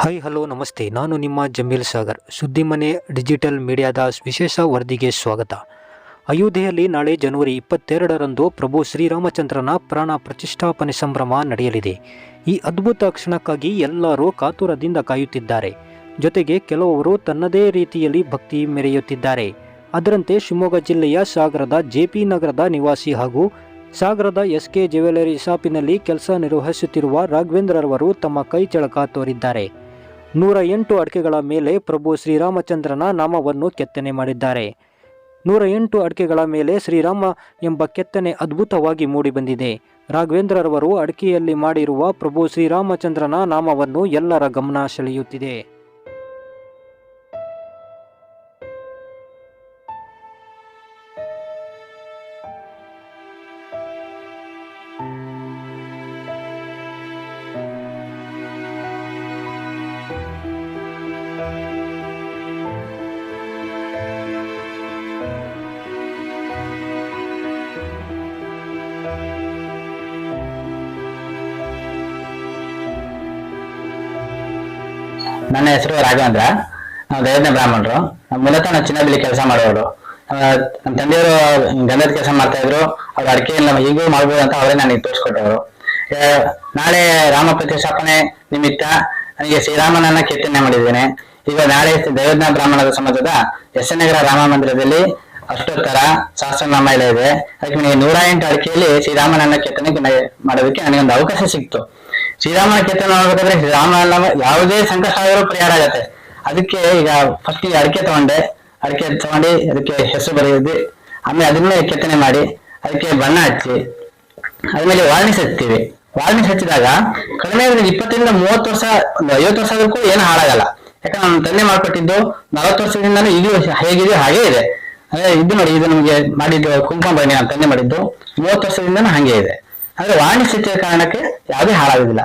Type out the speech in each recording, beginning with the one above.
Hi hello ನಮಸ್ತೆ. ನಾನು ನಿಮ್ಮ ಜಮೀಲ್ ಸಾಗರ್. ಸುದ್ದಿಮನೆ ಡಿಜಿಟಲ್ ಮೀಡಿಯಾದ ವಿಶೇಷ ವರದಿಗೆ ಸ್ವಾಗತ. ಅಯೋಧ್ಯೆಯಲ್ಲಿ ನಾಳೆ ಜನವರಿ ಇಪ್ಪತ್ತೆರಡರಂದು ಪ್ರಭು ಶ್ರೀರಾಮಚಂದ್ರನ ಪ್ರಾಣ ಪ್ರತಿಷ್ಠಾಪನೆ ಸಂಭ್ರಮ ನಡೆಯಲಿದೆ. ಈ ಅದ್ಭುತ ಕ್ಷಣಕ್ಕಾಗಿ ಎಲ್ಲರೂ ಕಾತುರದಿಂದ ಕಾಯುತ್ತಿದ್ದಾರೆ. ಜೊತೆಗೆ ಕೆಲವರು ತನ್ನದೇ ರೀತಿಯಲ್ಲಿ ಭಕ್ತಿ ಮೆರೆಯುತ್ತಿದ್ದಾರೆ. ಅದರಂತೆ ಶಿವಮೊಗ್ಗ ಜಿಲ್ಲೆಯ ಸಾಗರದ ಜೆಪಿ ನಗರದ ನಿವಾಸಿ ಹಾಗೂ ಸಾಗರದ ಎಸ್ ಕೆ ಜ್ಯುವೆಲರಿ ಶಾಪಿನಲ್ಲಿ ಕೆಲಸ ನಿರ್ವಹಿಸುತ್ತಿರುವ ರಾಘವೇಂದ್ರರವರು ತಮ್ಮ ಕೈ ಚಳಕ ತೋರಿದ್ದಾರೆ. ನೂರ ಎಂಟು ಅಡಿಕೆಗಳ ಮೇಲೆ ಪ್ರಭು ಶ್ರೀರಾಮಚಂದ್ರನ ನಾಮವನ್ನು ಕೆತ್ತನೆ ಮಾಡಿದ್ದಾರೆ. ನೂರ ಎಂಟು ಅಡಿಕೆಗಳ ಮೇಲೆ ಶ್ರೀರಾಮ ಎಂಬ ಕೆತ್ತನೆ ಅದ್ಭುತವಾಗಿ ಮೂಡಿಬಂದಿದೆ. ರಾಘವೇಂದ್ರರವರು ಅಡಿಕೆಯಲ್ಲಿ ಮಾಡಿರುವ ಪ್ರಭು ಶ್ರೀರಾಮಚಂದ್ರನ ನಾಮವನ್ನು ಎಲ್ಲರ ಗಮನ ಸೆಳೆಯುತ್ತಿದೆ. ನನ್ನ ಹೆಸರು ರಾಘವೇಂದ್ರ. ನಾವು ದೈವಜ್ಞ ಬ್ರಾಹ್ಮಣರು. ಮೂಲತಃ ನಾವು ಚಿನ್ನಬಿಲ್ಲಿ ಕೆಲಸ ಮಾಡೋರು. ನಮ್ಮ ತಂದೆಯವರು ಗಂಧದ ಕೆಲಸ ಮಾಡ್ತಾ ಇದ್ರು. ಅವ್ರ ಅಡಿಕೆಯನ್ನು ಈಗೂ ಮಾಡ್ಬೋದು ಅಂತ ಅವರೇ ನನಗೆ ತೋರಿಸ್ಕೊಟ್ಟವರು. ನಾಳೆ ರಾಮ ಪ್ರತಿಷ್ಠಾಪನೆ ನಿಮಿತ್ತ ನನಗೆ ಶ್ರೀರಾಮನನ್ನ ಕೀರ್ತನೆ ಮಾಡಿದ್ದೇನೆ. ಈಗ ನಾಳೆ ದೈವಜ್ಞ ಬ್ರಾಹ್ಮಣರ ಸಮಾಜದ ಎಸ್ ನಗರ ರಾಮ ಮಂದಿರದಲ್ಲಿ ಅಷ್ಟೋತ್ತರ ಸಹಸ್ರನಾಮ ಇದೆ. ಅದಕ್ಕೆ ನನಗೆ ನೂರ ಎಂಟು ಅಡಿಕೆಯಲ್ಲಿ ಶ್ರೀರಾಮನನ್ನ ಕೆತ್ತನೆ ಮಾಡೋದಕ್ಕೆ ನನಗೆ ಒಂದು ಅವಕಾಶ ಸಿಕ್ತು. ಶ್ರೀರಾಮನ ಕೆತ್ತನೆ ಶ್ರೀರಾಮ ಶ್ರೀರಾಮನ ಯಾವುದೇ ಸಂಕಷ್ಟ ಆದರೂ ಪರಿಹಾರ ಆಗತ್ತೆ ಅದಕ್ಕೆ ಈಗ ಫಸ್ಟ್ ಈಗ ಅಡಿಕೆ ತಗೊಂಡೆ. ಅಡಿಕೆ ತಗೊಂಡು ಅದಕ್ಕೆ ಹೆಸರು ಬರೆಯಿದ್ವಿ ಆಮೇಲೆ ಅದನ್ನೇ ಕೆತ್ತನೆ ಮಾಡಿ, ಅದಕ್ಕೆ ಬಣ್ಣ ಹಚ್ಚಿ ಆದ್ಮೇಲೆ ವಾರ್ನಿಸ್ ಹಚ್ತೀವಿ. ವಾರ್ನಿಸ್ ಹಚ್ಚಿದಾಗ ಕಡಿಮೆ ಅಂದ್ರೆ ಇಪ್ಪತ್ತರಿಂದ ಮೂವತ್ತು ವರ್ಷ, ಒಂದು ಐವತ್ತು ವರ್ಷ ಏನು ಹಾಳಾಗಲ್ಲ. ಯಾಕಂದ್ರೆ ನಮ್ಮ ತಂದೆ ಮಾಡ್ಕೊಟ್ಟಿದ್ದು ನಲವತ್ತು ವರ್ಷದಿಂದನೂ ಇದು ಹೇಗಿದೆ, ಹಾಗೇ ಇದೆ. ಅಂದ್ರೆ ಇದು ನೋಡಿ, ಇದು ನಮಗೆ ಮಾಡಿದ್ದು ಕುಂಕುಮ ಬನ್ನಿ ನಮ್ಮ ತಂದೆ ಮಾಡಿದ್ದು ಮೂವತ್ತು ವರ್ಷದಿಂದನೂ ಹಾಗೆ ಇದೆ. ಅಂದ್ರೆ ವಾಣಿ ಸ್ಥಿತಿಯ ಕಾರಣಕ್ಕೆ ಯಾವುದೇ ಹಾಳಾಗುದಿಲ್ಲ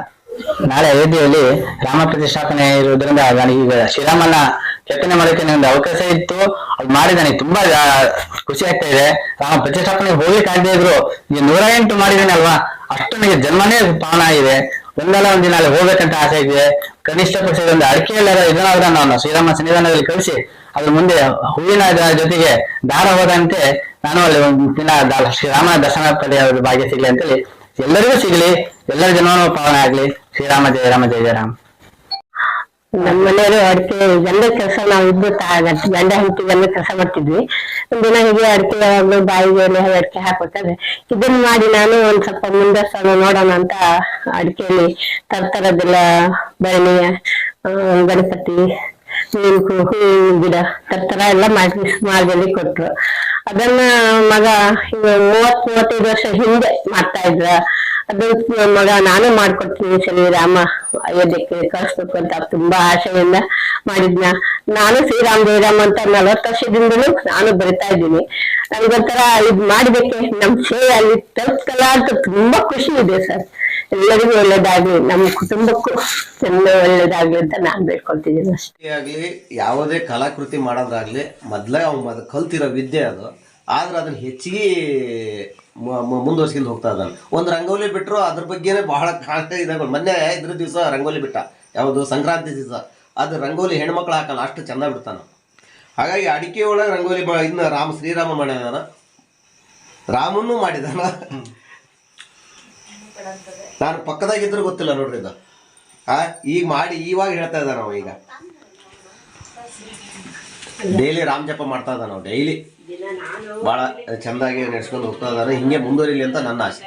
ನಾಳೆ ಅಯೋಧ್ಯೆಯಲ್ಲಿ ರಾಮ ಪ್ರತಿಷ್ಠಾಪನೆ ಇರುವುದರಿಂದ ನನಗೆ ಈಗ ಶ್ರೀರಾಮನ ಕೆತ್ತನೆ ಮಾಡೋಕೆ ನನಗೆ ಅವಕಾಶ ಇತ್ತು. ಅದು ಮಾಡಿ ನನಗೆ ತುಂಬಾ ಖುಷಿ ಆಗ್ತಾ ಇದೆ. ರಾಮ ಪ್ರತಿಷ್ಠಾಪನೆ ಹೋಗ್ಲಿಕ್ಕೆ ಆಗದೆ ಇದ್ರು, ಈಗ ನೂರ ಎಂಟು ಮಾಡಿದ್ದೇನೆ ಅಲ್ವಾ? ಅಷ್ಟು ನನಗೆ ಜನ್ಮನೇ ಪಾವನ ಆಗಿದೆ. ಒಂದಲ್ಲ ಒಂದಿನ ಅಲ್ಲಿ ಹೋಗ್ಬೇಕಂತ ಆಸೆ ಇದೆ. ಕನಿಷ್ಠ ಪಕ್ಷ ಒಂದು ಅಡಿಕೆಯಲ್ಲ ಇದನ್ನಾದ್ರೂ ನಾನು ಶ್ರೀರಾಮ ಸನ್ನಿಧಾನದಲ್ಲಿ ಕಳಿಸಿ, ಅದ್ರ ಮುಂದೆ ಹೂವಿನ ಜೊತೆಗೆ ದಾರ ಹೋದಂತೆ ನಾನು ಅಲ್ಲಿ ಒಂದು ದಿನ ಶ್ರೀರಾಮ ದರ್ಶನ ಪಡೆಯೋದು ಭಾಗ್ಯ ಸಿಗ್ಲಿ ಅಂತೇಳಿ ಎಲ್ಲರಿಗೂ ಸಿಗಲಿ, ಎಲ್ಲರ ಜನನೂ ಪಾವನೆ ಆಗ್ಲಿ. ಶ್ರೀರಾಮ ಜಯ, ರಾಮ ಜಯ ಜಯರಾಮ ನಮ್ಮ ಮನೆಯವರು ಅಡಿಕೆ, ಗಂಡ ಕೆಲಸ ನಾವು ಇದ್ದು ಗಂಡ ಹೆಂಡತಿ ಗಂಡ ಕೆಲಸ ಮಾಡ್ತಿದ್ವಿ. ಒಂದಿನ ಹೀಗೆ ಅಡಿಕೆ ಯಾವಾಗ್ಲೂ ಬಾಯಿಗೆ ಅಡಿಕೆ ಹಾಕ್ಬೇಕಾದ್ರೆ, ಇದನ್ನ ಮಾಡಿ ನಾನು ಒಂದ್ ಸ್ವಲ್ಪ ಮುಂದರ್ಸೋಣ ನೋಡೋಣ ಅಂತ ಅಡಿಕೆಯಲ್ಲಿ ತರ್ತರದೆಲ್ಲ ಬರಣಿ ಗಣಪತಿ ಹೂವಿನ ಗಿಡ ತರ್ತರ, ಎಲ್ಲ ಮಾಡಿ ಮಾಡಿ ಕೊಟ್ರು. ಅದನ್ನ ಮಗ ಮೂವತ್ ಮೂವತ್ತೈದು ವರ್ಷ ಹಿಂದೆ ಮಾಡ್ತಾ ಇದ್ರ ಅದು ಮಗ ನಾನು ಮಾಡ್ಕೊಡ್ತೀನಿ ಸರಿ ರಾಮ ಅಯೋಧ್ಯಕ್ಕೆ ಕಳಿಸ್ಬೇಕು ಅಂತ ತುಂಬಾ ಆಸೆಯಿಂದ ಮಾಡಿದ್ನ. ನಾನು ಶ್ರೀರಾಮ್ ಜಯರಾಮ್ ಅಂತ ನಲವತ್ತು ವರ್ಷದಿಂದಲೂ ನಾನು ಬರಿತಾ ಇದ್ದೀನಿ. ನನ್ಗೊಂಥರ ಇದ್ ಮಾಡ್ಬೇಕೆ, ನಮ್ ಸೇವೆ ಅಲ್ಲಿ ತಲುಪ್ತಲ್ಲ ಅಂತ ತುಂಬಾ ಖುಷಿ ಇದೆ ಸರ್. ಎಲ್ಲರಿಗೂ ಒಳ್ಳೇದಾಗ್ಲಿ, ನಮ್ಮ ಕುಟುಂಬಕ್ಕೂ ಎಲ್ಲ ಒಳ್ಳೇದಾಗ್ಲಿ ಅಂತ ನಾನ್ ಬೇಡ್ಕೊಳ್ತಿದ್ದೀನಿ ಅಷ್ಟೇ. ಆಗ್ಲಿ, ಯಾವುದೇ ಕಲಾಕೃತಿ ಮಾಡೋದಾಗ್ಲಿ, ಮೊದ್ಲೇ ಅವ್ನು ಅದು ಕಲ್ತಿರೋ ವಿದ್ಯೆ ಅದು. ಆದ್ರೆ ಅದನ್ನ ಹೆಚ್ಚಿಗೆ ಮುಂದುವರ್ಸ್ಕೊಂಡು ಹೋಗ್ತಾ ಇದ್ದಾನೆ. ಒಂದು ರಂಗೋಲಿ ಬಿಟ್ಟರು ಅದ್ರ ಬಗ್ಗೆನೇ ಬಹಳ ಕಾಣ್ತಾ ಇದಾಗ ಮೊನ್ನೆ ಇದ್ರ ದಿವಸ ರಂಗೋಲಿ ಬಿಟ್ಟ. ಯಾವುದು ಸಂಕ್ರಾಂತಿ ದಿವಸ. ಅದು ರಂಗೋಲಿ ಹೆಣ್ಮಕ್ಳು ಹಾಕಲ್ಲ, ಅಷ್ಟು ಚಂದ ಬಿಡ್ತಾನ. ಹಾಗಾಗಿ ಅಡಿಕೆ ಒಳಗೆ ರಂಗೋಲಿ ಇನ್ನು ರಾಮ, ಶ್ರೀರಾಮ ಮಾಡಿದಾನ. ರಾಮನ್ನೂ ಮಾಡಿದಾನ. ನಾನು ಪಕ್ಕದಾಗಿದ್ರು ಗೊತ್ತಿಲ್ಲ ನೋಡ್ರಿ ಇದು. ಆ ಈಗ ಮಾಡಿ ಇವಾಗ ಹೇಳ್ತಾ ಇದ್ದಾರೆ ಅವ ಈಗ. ಡೈಲಿ ರಾಮ್ ಜಪ ಮಾಡ್ತಾ ಇದ್ದಾನ ನಾವು ಡೈಲಿ. ಭಾಳ ಚಂದಾಗಿ ನಡೆಸ್ಕೊಂಡು ಹೋಗ್ತಾ ಇದ್ದಾನೆ ಹಿಂಗೆ ಮುಂದುವರಿಲಿ ಅಂತ ನನ್ನ ಆಸೆ.